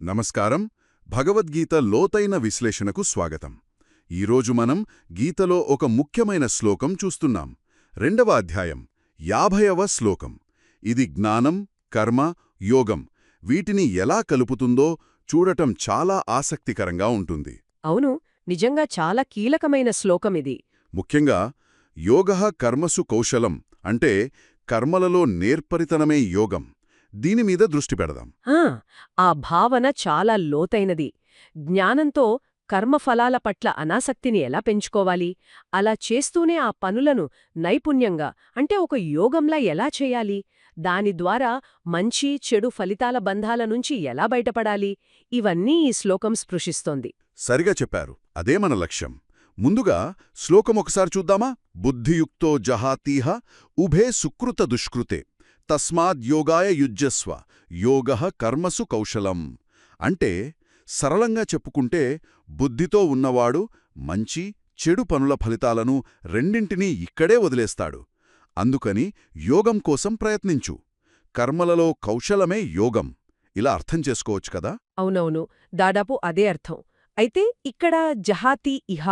నమస్కారం. భగవద్గీత లోతైన విశ్లేషణకు స్వాగతం. ఈరోజు మనం గీతలో ఒక ముఖ్యమైన శ్లోకం చూస్తున్నాం. రెండవ అధ్యాయం యాభైవ శ్లోకం. ఇది జ్ఞానం కర్మ యోగం. వీటిని ఎలా కలుపుతుందో చూడటం చాలా ఆసక్తికరంగా ఉంటుంది. అవును నిజంగా చాలా కీలకమైన శ్లోకమిది ముఖ్యంగా యోగ కర్మసు కౌశలం అంటే కర్మలలో నేర్పరితనమే యోగం. దీనిమీద దృష్టి పెడదాం. ఆ, ఆ భావన చాలా లోతైనది. జ్ఞానంతో కర్మఫలాల పట్ల అనాసక్తిని ఎలా పెంచుకోవాలి? అలా చేస్తూనే ఆ పనులను నైపుణ్యంగా అంటే ఒక యోగంలా ఎలా చేయాలి? దాని ద్వారా మంచి చెడు ఫలితాల బంధాల నుంచి ఎలా బయటపడాలి? ఇవన్నీ ఈ శ్లోకం స్పృశిస్తోంది. సరిగా చెప్పారు. అదే మన లక్ష్యం. ముందుగా శ్లోకం ఒకసారి చూద్దామా? బుద్ధియుక్తో జహాతీహ ఉభే సుకృత దుష్కృతే. తస్మాద్యోగాయ యుజ్యస్వ యోగ కర్మసు కౌశలం. అంటే సరళంగా చెప్పుకుంటే బుద్ధితో ఉన్నవాడు మంచి చెడు పనుల ఫలితాలను రెండింటినీ ఇక్కడే వదిలేస్తాడు. అందుకని యోగం కోసం ప్రయత్నించు. కర్మలలో కౌశలమే యోగం. ఇలా అర్థం చేసుకోవచ్చు కదా? అవునవును. దాదాపు అదే అర్థం. అయితే ఇక్కడ జహాతి ఇహ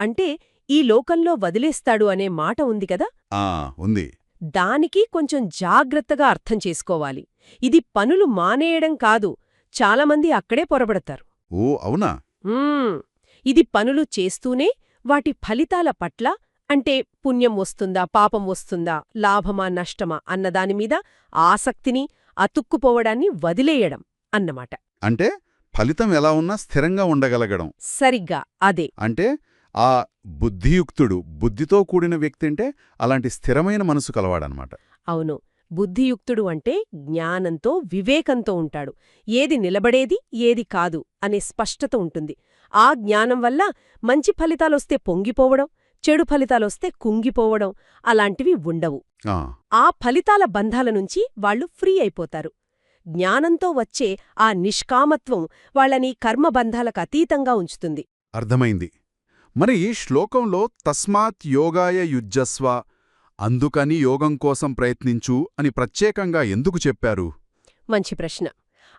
అంటే ఈ లోకంలో వదిలేస్తాడు అనే మాట ఉంది కదా? ఆ ఉంది. దానికి కొంచెం జాగ్రత్తగా అర్థం చేసుకోవాలి. ఇది పనులు మానేయడం కాదు చాలామంది అక్కడే పొరబడతారు. ఓ అవునా. ఇది పనులు చేస్తూనే వాటి ఫలితాల పట్ల అంటే పుణ్యం వస్తుందా పాపం వస్తుందా లాభమా నష్టమా అన్నదానిమీద ఆసక్తిని అతుక్కుపోవడాన్ని వదిలేయడం అన్నమాట. అంటే ఫలితం ఎలా ఉన్నా స్థిరంగా ఉండగలగడం. సరిగ్గా అదే. అంటే ఆ బుద్ధియుక్తుడు బుద్ధితో కూడిన వ్యక్తి అంటే అలాంటి స్థిరమైన మనసు కలవాడనమాట. అవును. బుద్ధియుక్తుడు అంటే జ్ఞానంతో వివేకంతో ఉంటాడు. ఏది నిలబడేది ఏది కాదు అనే స్పష్టత ఉంటుంది. ఆ జ్ఞానం వల్ల మంచి ఫలితాలొస్తే పొంగిపోవడం చెడు ఫలితాలొస్తే కుంగిపోవడం అలాంటివి ఉండవు. ఆ, ఫలితాల బంధాల నుంచి వాళ్ళు ఫ్రీ అయిపోతారు. జ్ఞానంతో వచ్చే ఆ నిష్కామత్వం వాళ్ళని కర్మబంధాలకు అతీతంగా ఉంచుతుంది. అర్థమైంది. మరి ఈ శ్లోకంలో తస్మాత్ యోగాయ యుజ్జస్వ అందుకని యోగం కోసం ప్రయత్నించు అని ప్రత్యేకంగా ఎందుకు చెప్పారు? మంచి ప్రశ్న.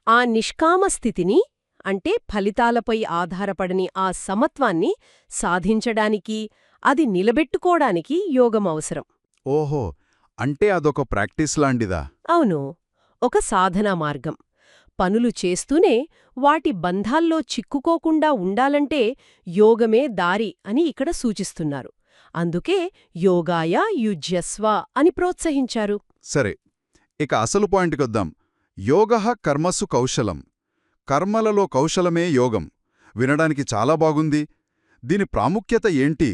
ఆ నిష్కామ స్థితిని అంటే ఫలితాలపై ఆధారపడని ఆ సమత్వాన్ని సాధించడానికి అది నిలబెట్టుకోవడానికి యోగం అవసరం. ఓహో! అంటే అదొక ప్రాక్టీస్ లాంటిదా? అవును. ఒక సాధనా మార్గం. పనులు చేస్తూనే వాటి బంధాల్లో చిక్కుకోకుండా ఉండాలంటే యోగమే దారి అని ఇక్కడ సూచిస్తున్నారు. అందుకే యోగాయ యుజ్యస్వ అని ప్రోత్సహించారు. సరే ఇక అసలు పాయింట్కొద్దాం. యోగ కర్మసు కౌశలం. కర్మలలో కౌశలమే యోగం. వినడానికి చాలా బాగుంది. దీని ప్రాముఖ్యత ఏంటి?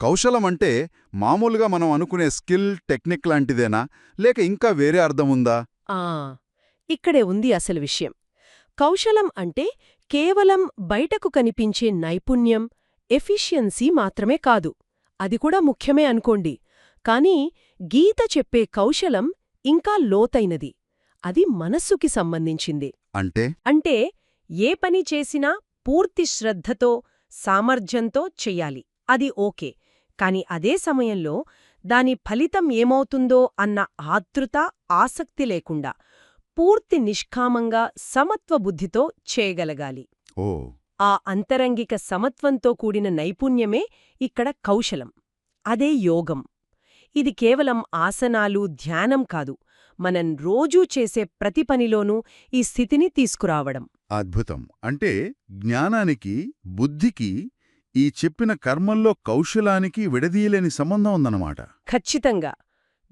కౌశలమంటే మామూలుగా మనం అనుకునే స్కిల్ టెక్నిక్ లాంటిదేనా? లేక ఇంకా వేరే అర్థముందా? ఆ ఇక్కడే ఉంది అసలు విషయం. కౌశలం అంటే కేవలం బయటకు కనిపించే నైపుణ్యం ఎఫిషియన్సీ మాత్రమే కాదు. అది కూడా ముఖ్యమే అనుకోండి. కాని గీత చెప్పే కౌశలం ఇంకా లోతైనది. అది మనస్సుకి సంబంధించింది. అంటే? అంటే ఏ పని చేసినా పూర్తి శ్రద్ధతో సామర్థ్యంతో చెయ్యాలి అది ఓకే. కాని అదే సమయంలో దాని ఫలితం ఏమవుతుందో అన్న ఆతృత ఆసక్తి లేకుండా. పూర్తి నిష్కామంగా సమత్వ బుద్ధితో చేయగలగాలి. ఓ. ఆ అంతరంగిక సమత్వంతో కూడిన నైపుణ్యమే ఇక్కడ కౌశలం. అదే యోగం. ఇది కేవలం ఆసనాలు ధ్యానం కాదు. మనం రోజూ చేసే ప్రతి పనిలోనూ ఈ స్థితిని తీసుకురావడం. అద్భుతం. అంటే జ్ఞానానికి బుద్ధికి ఈ చెప్పిన కర్మల్లో కౌశలానికి విడదీయలేని సంబంధం ఉందన్నమాట. ఖచ్చితంగా.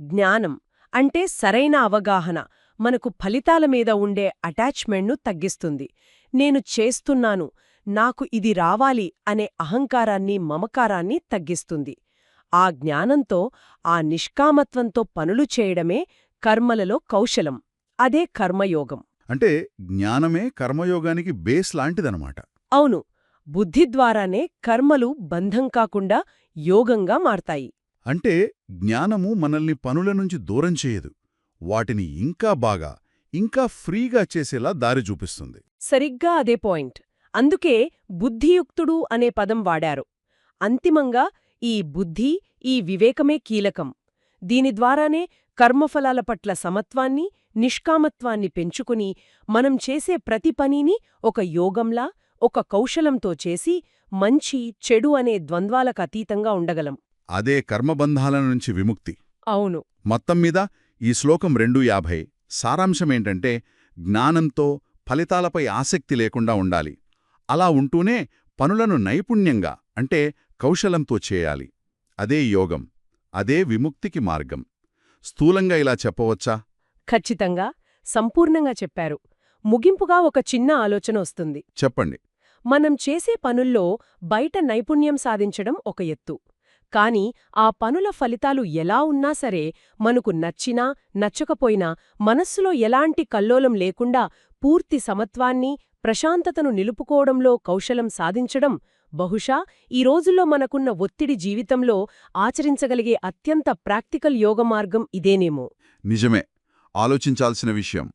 జ్ఞానం అంటే సరైన అవగాహన మనకు ఫలితాల మీద ఉండే అటాచ్మెంట్ను తగ్గిస్తుంది. నేను చేస్తున్నాను నాకు ఇది రావాలి అనే అహంకారాన్ని మమకారాన్ని తగ్గిస్తుంది. ఆ జ్ఞానంతో ఆ నిష్కామత్వంతో పనులు చేయడమే కర్మలలో కౌశలం. అదే కర్మయోగం. అంటే జ్ఞానమే కర్మయోగానికి బేస్ లాంటిదనమాట. అవును. బుద్ధి ద్వారానే కర్మలు బంధం కాకుండా యోగంగా మారతాయి. అంటే జ్ఞానము మనల్ని పనుల నుంచి దూరం చేయదు. వాటిని ఇంకా బాగా ఇంకా ఫ్రీగా చేసేలా దారి చూపిస్తుంది. సరిగ్గా అదే పాయింట్. అందుకే బుద్ధియుక్తుడు అనే పదం వాడారు. అంతిమంగా ఈ బుద్ధి ఈ వివేకమే కీలకం. దీని ద్వారానే కర్మఫలాల పట్ల సమత్వాన్ని నిష్కామత్వాన్ని పెంచుకుని మనం చేసే ప్రతి పనిని ఒక యోగంలా ఒక కౌశలంతో చేసి మంచి చెడు అనే ద్వంద్వాలకు అతీతంగా ఉండగలం. అదే కర్మబంధాల నుంచి విముక్తి. అవును. మొత్తం మీద ఈ శ్లోకం రెండు యాభై. సారాంశమేంటంటే జ్ఞానంతో ఫలితాలపై ఆసక్తి లేకుండా ఉండాలి. అలా ఉంటూనే పనులను నైపుణ్యంగా అంటే కౌశలంతో చేయాలి. అదే యోగం అదే విముక్తికి మార్గం. స్థూలంగా ఇలా చెప్పవచ్చా? ఖచ్చితంగా సంపూర్ణంగా చెప్పారు. ముగింపుగా ఒక చిన్న ఆలోచన వస్తుంది. చెప్పండి. మనం చేసే పనుల్లో బయట నైపుణ్యం సాధించడం ఒక ఎత్తు. కాని ఆ పనుల ఫలితాలు ఎలా ఉన్నా సరే మనకు నచ్చినా నచ్చకపోయినా మనస్సులో ఎలాంటి కల్లోలం లేకుండా పూర్తి సమత్వాన్ని ప్రశాంతతను నిలుపుకోవడంలో కౌశలం సాధించడం బహుశా ఈ రోజుల్లో మనకున్న ఒత్తిడి జీవితంలో ఆచరించగలిగే అత్యంత ప్రాక్టికల్ యోగ మార్గం ఇదేనేమో. నిజమే. ఆలోచించాల్సిన విషయం.